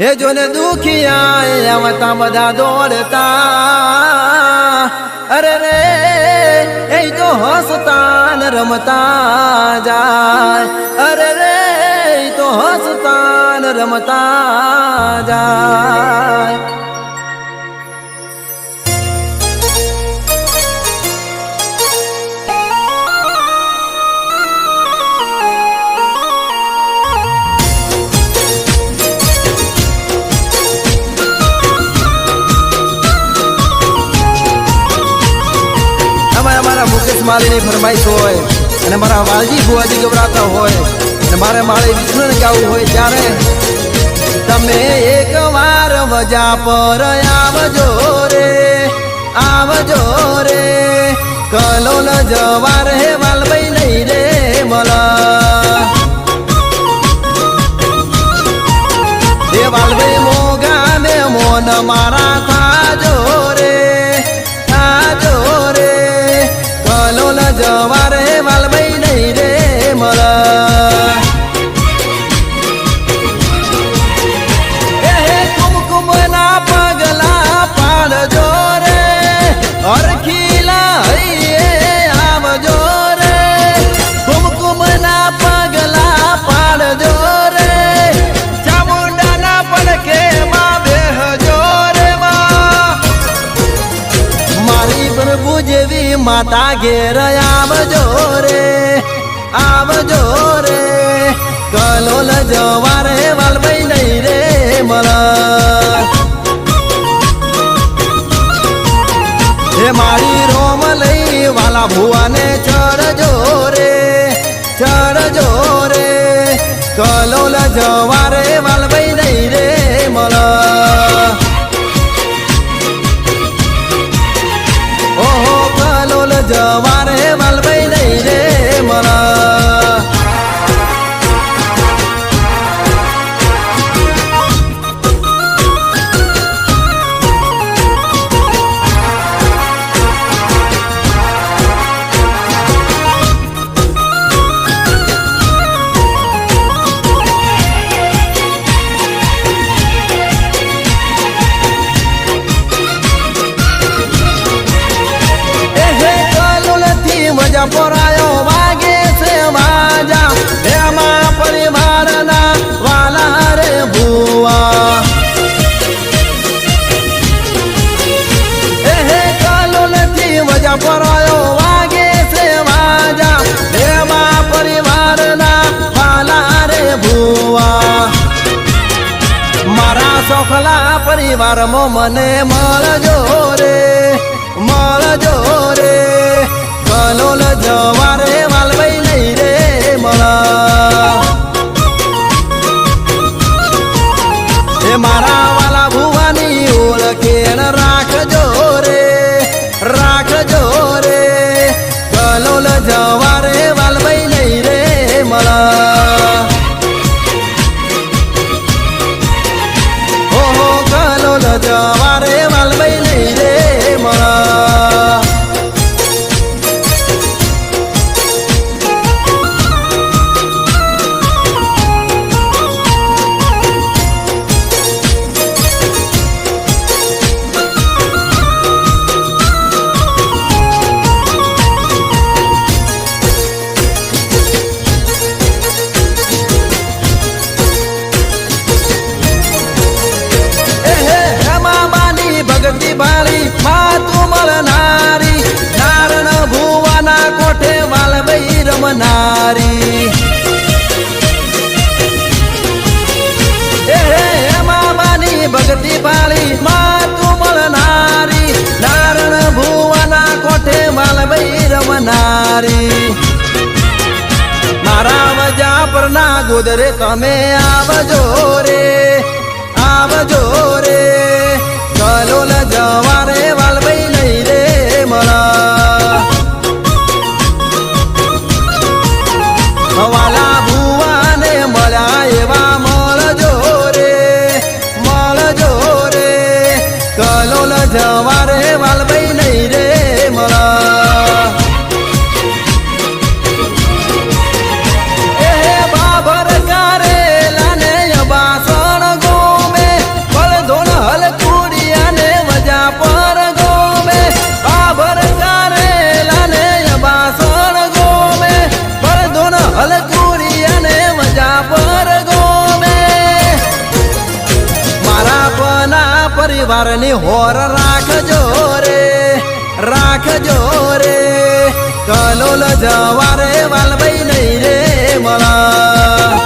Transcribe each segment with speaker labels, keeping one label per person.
Speaker 1: હે જોને દુખિયા આવતા બધા દોડતા. અરે રે, એ તો હસતા ને રમતા જાય. અરે રે તો હસતા ને રમતા જાય. મુકેશ ફરમાઈશ હોય, અને મારા વાલજી બુવાજી ગવરાતા હોય, અને મારે માળે વિષ્ણુને ગાવું હોય, ત્યારે તમે એક વાર વજા પર આવજો રે આવજો રે. કલોલ જવાર હે વાલભાઈ નહીં રે મલા. હે વાલભાઈ મોગા ને મોન મારા માતા ઘેર આવજો રે આવજો રે. કલોલ જવારે વાલભાઈ નહીં રે મળ. હે મારી રોમ લઈ વાલા ભુવાને ચડજો રે ચડજો રે. કલોલ જવારે વાલભાઈ નહીં રે મળ. કલોલ પરિવારમાં મને મળજો રે મળજો રે. કલોલ જવારે વાલભાઈ રમનારી એહે હેમામાની ભગતી ભાળી મા તું મળનારી. નારણ ભુવાના કોઠે વાલભાઈ રમનારી મારા વજા પરના ગોદરે તમે આવજો રે, આવજો રવિવારની હોર રાખજો રે રાખજો રે. કલોલ જવારે વાલભાઈ નહીં રે મળા.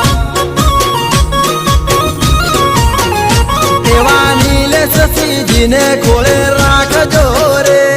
Speaker 1: એવા નીલે સસીજીને ખોળે રાખજો રે.